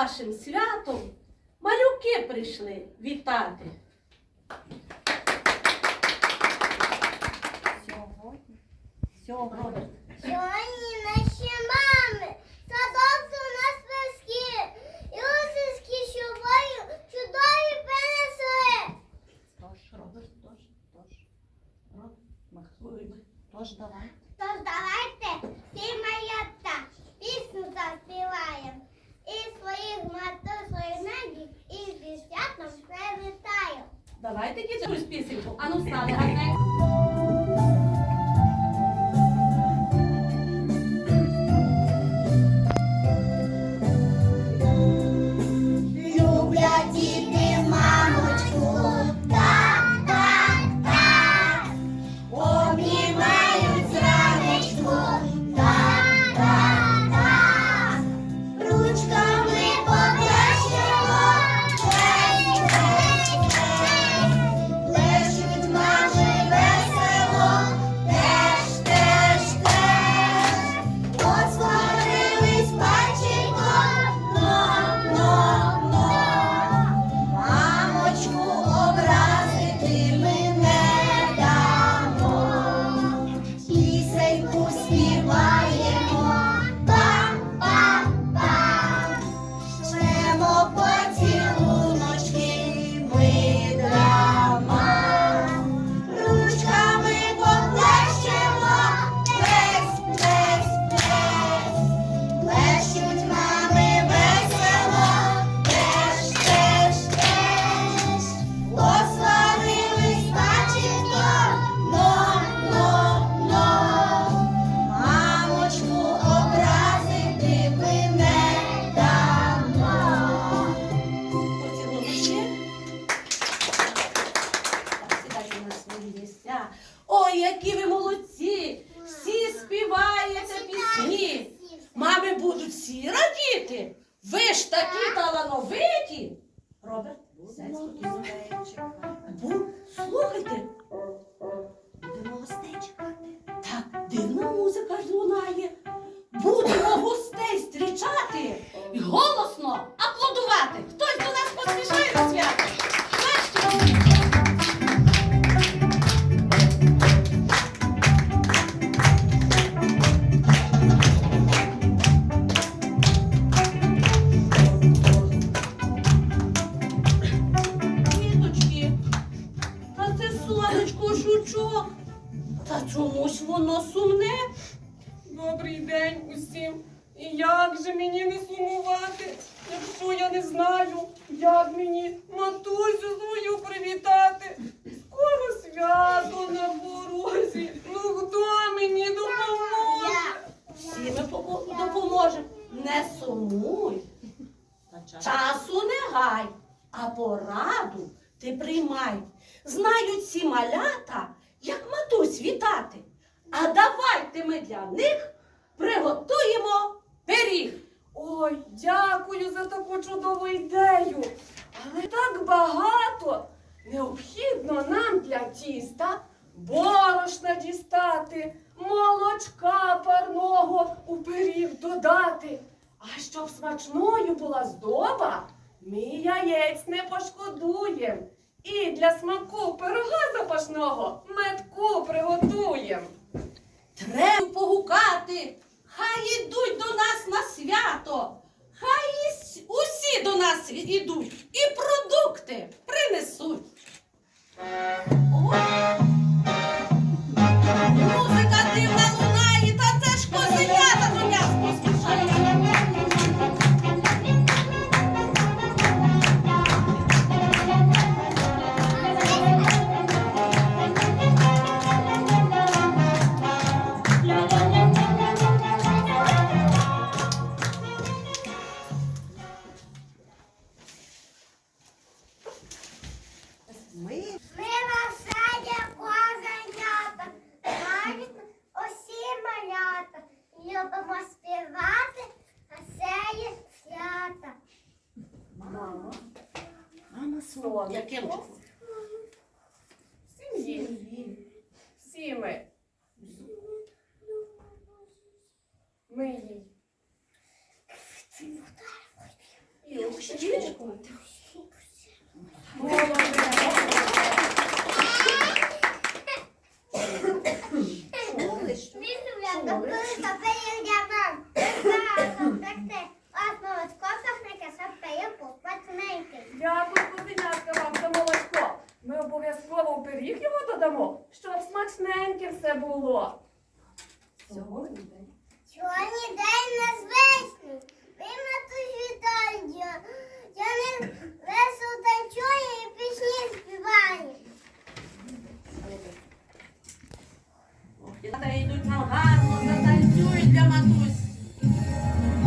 вашим святом малюки прийшли вітати. Сьогодні. Сьогодні. Сьогодні наші мами, садок у нас пески, і усиски щобою чудові принесли. Тож, Роберт, тож, тож, Роб, Мах- тож давай. Тож давайте всі малята пісню заспіваємо. І своїх матусів небі, і зі святом привітаю. Давайте дідусь пісеньку. Ану встали чомусь воно сумне. Добрий день усім. І як же мені не сумувати, якщо я не знаю, як мені матусю свою привітати? Скоро свято на порозі. Ну хто мені допоможе? Всі ми помо- допоможемо. Не сумуй. Часу не гай, а пораду ти приймай. Знають ці малята, як матусь вітати. А давайте ми для них приготуємо пиріг. Ой, дякую за таку чудову ідею. Але так багато. Необхідно нам для тіста борошна дістати, молочка парного у пиріг додати. А щоб смачною була здоба, ми яєць не пошкодуєм. І для смаку пирога запашного метку приготуєм. Треба погукати. Хай ідуть до нас на свято. Хай усі до нас ідуть і продукти принесуть. Ой. Дякую, кузенятка, вам за молочко. Ми обов'язково в пиріг його додамо, щоб смачненьке все було. Сьогодні день. Сьогодні день незвичний. Ви на ту вітаю. Я не весело танцюю і пісні співаю. Діти йдуть нам гарно, затанцюють для матусь. Знову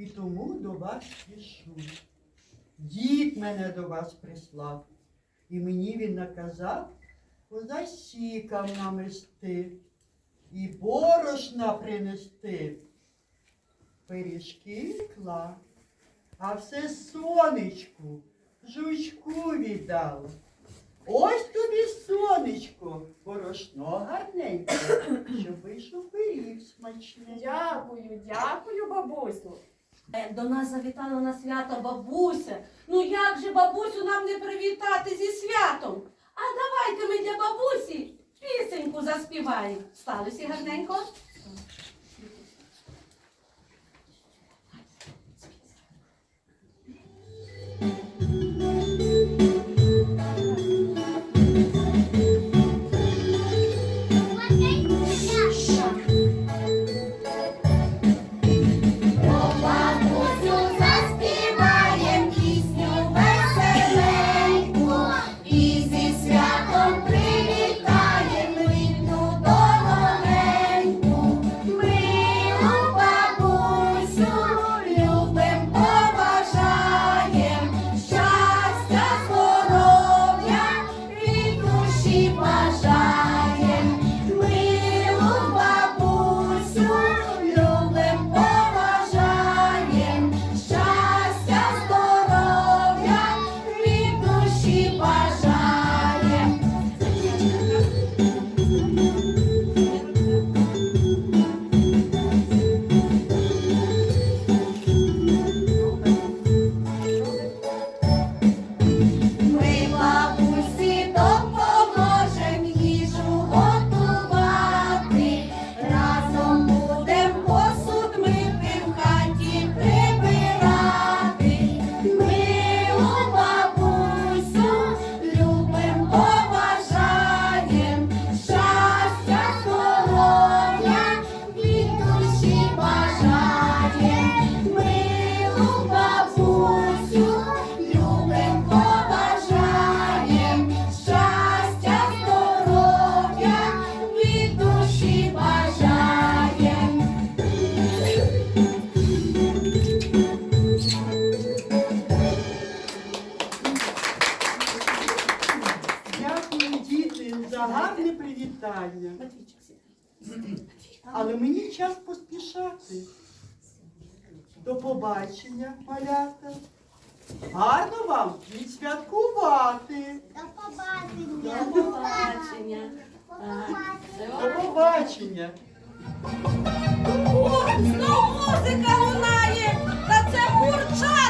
і тому до вас пішу. Дід мене до вас прислав, і мені він наказав позасікам намести і борошна принести. Пиріжки кла, а все сонечку, жучку віддала. Ось тобі сонечко, борошно гарненьке, щоб вийшов пиріг смачний. Дякую, дякую, бабусю. Е, До нас завітала на свято бабуся. Ну як же бабусю нам не привітати зі святом? А давайте ми для бабусі пісеньку заспіваємо. Сталося гарненько? поспішати. До побачення, малята. Гарно вам відсвяткувати. До побачення. До побачення. До побачення. О, знову музика лунає. Та це гурчат.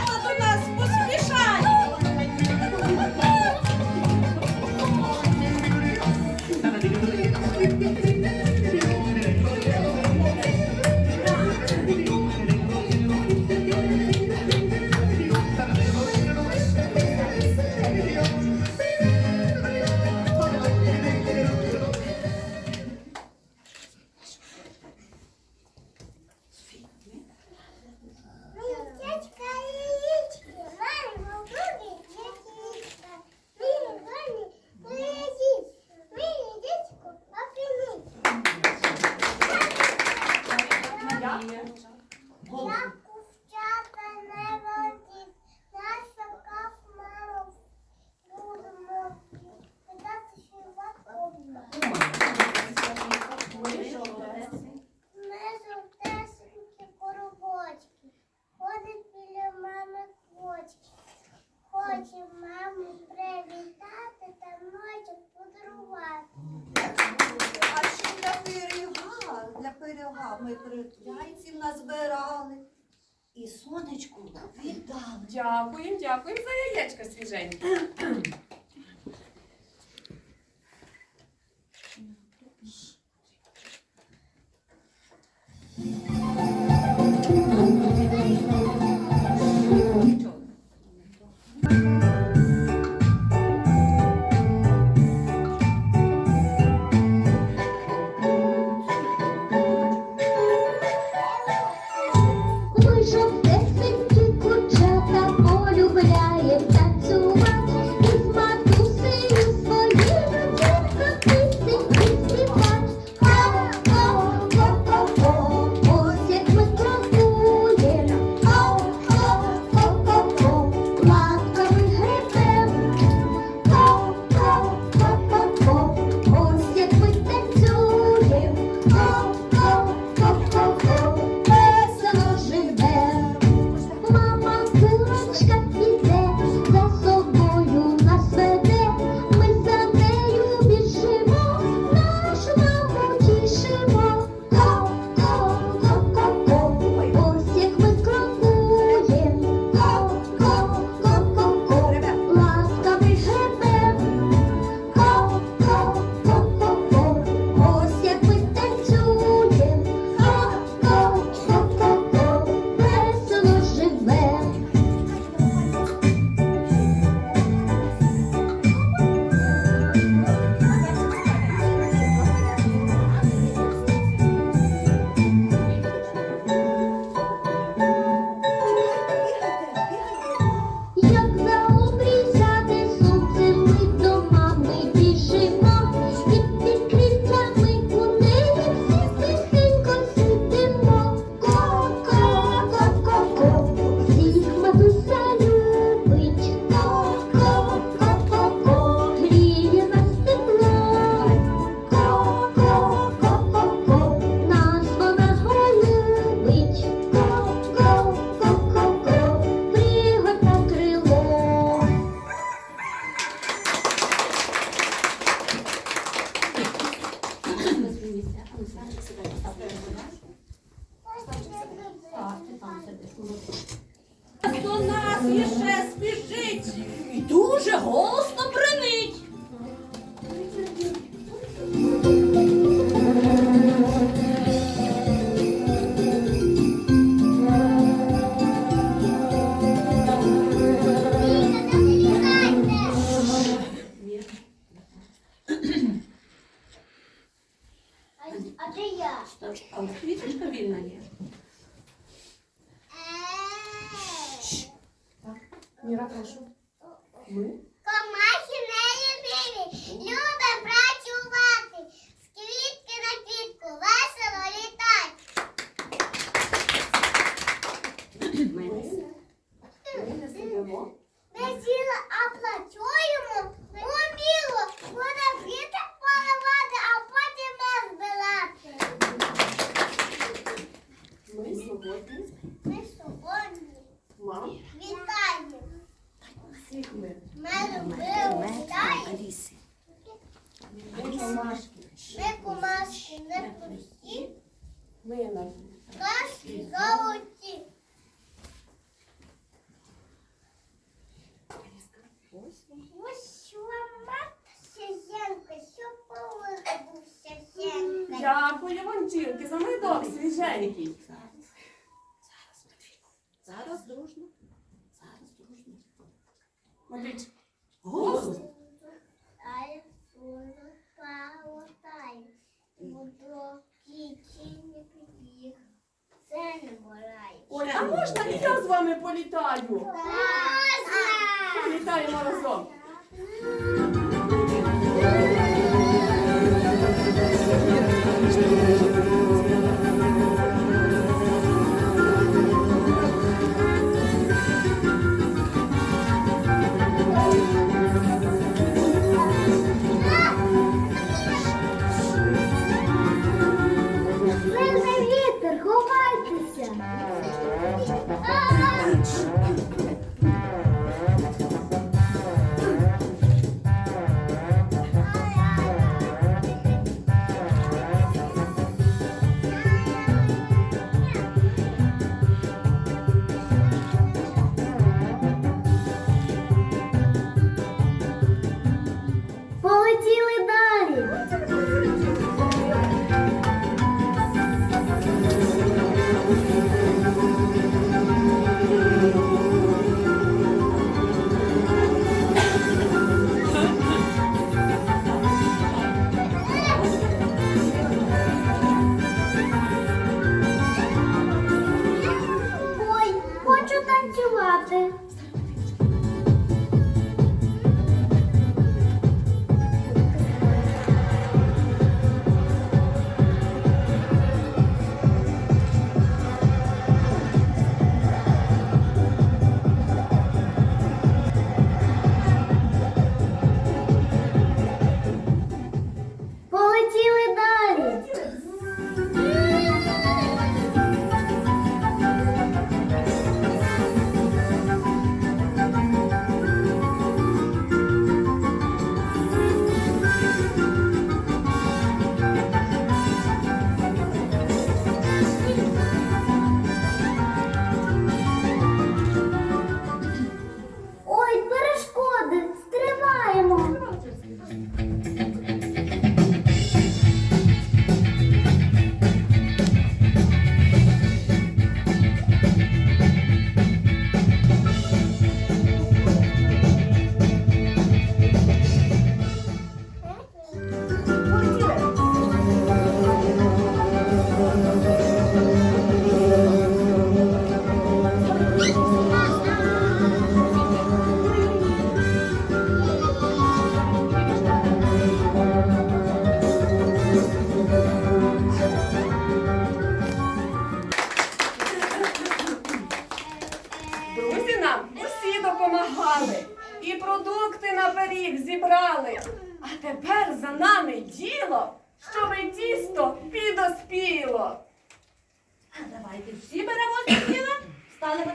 Дякуємо, дякуємо за яєчка свіженькі. Дивіться, До нас ще спішить. І дуже голосно. Сок свіженький. Зараз дружно. Зараз дружно. Зараз дружно. Матвійчик. Голос. Оля, а можна я з вами політаю? Політаємо разом. Señor. працювати. їх зібрали. А тепер за нами діло, щоби тісто підоспіло. А давайте всі беремо діла, встанемо.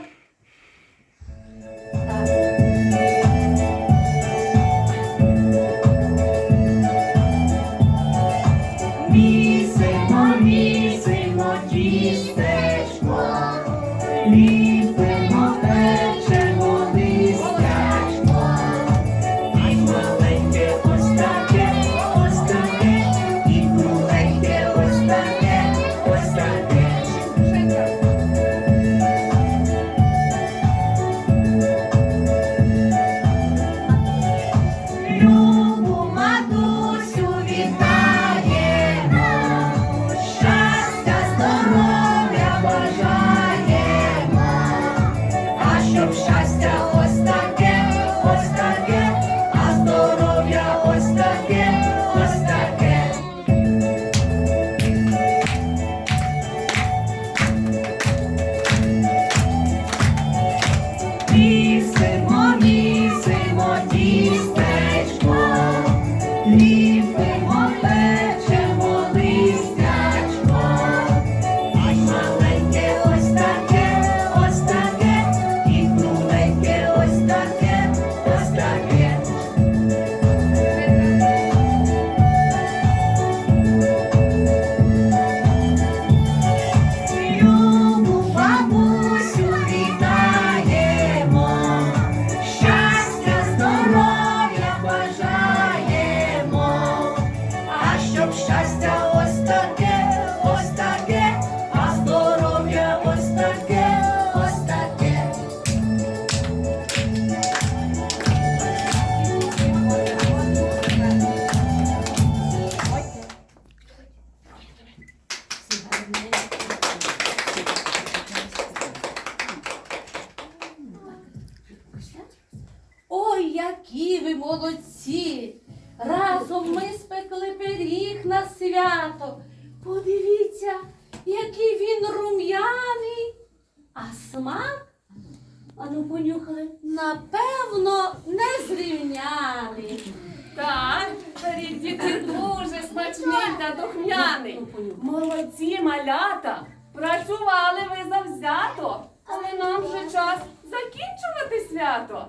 Понюхали, напевно, незрівняний. Так, пиріг діти дуже смачний та духмяний. Молодці малята, працювали ви завзято, але нам вже час закінчувати свято.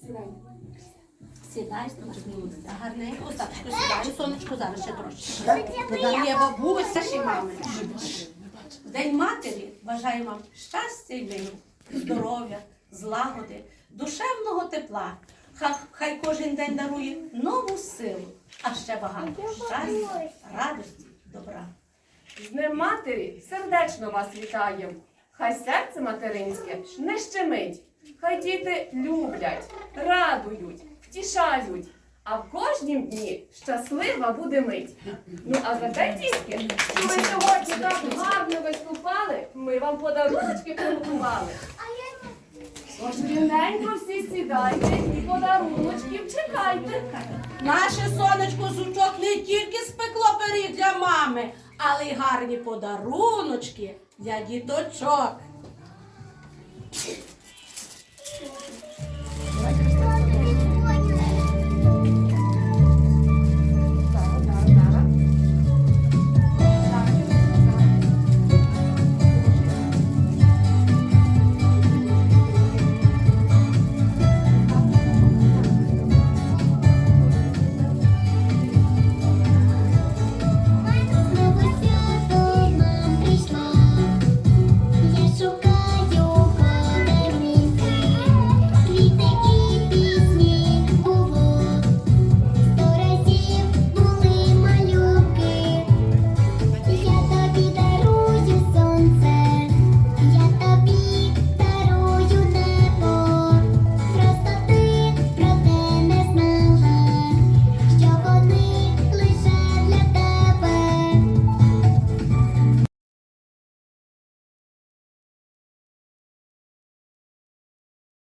Сідай. Сідай, сонечко, гарненько, сідай, сонечко, зараз ще трошки. Додам є бабуся ще мами. День матері бажаю вам щастя і миру, здоров'я, злагоди, душевного тепла. Хай, кожен день дарує нову силу, а ще багато щастя, радості, добра. З Днем матері сердечно вас вітаєм. Хай серце материнське не щемить. Хай діти люблять, радують, втішають. А в кожнім дні щаслива буде мить. Ну а за те, дітки, що ви сьогодні так гарно виступали, ми вам подарунки приготували. Тож всі сідайте і подаруночків чекайте. Наше сонечко сучок не тільки спекло пиріг для мами, але й гарні подаруночки для діточок.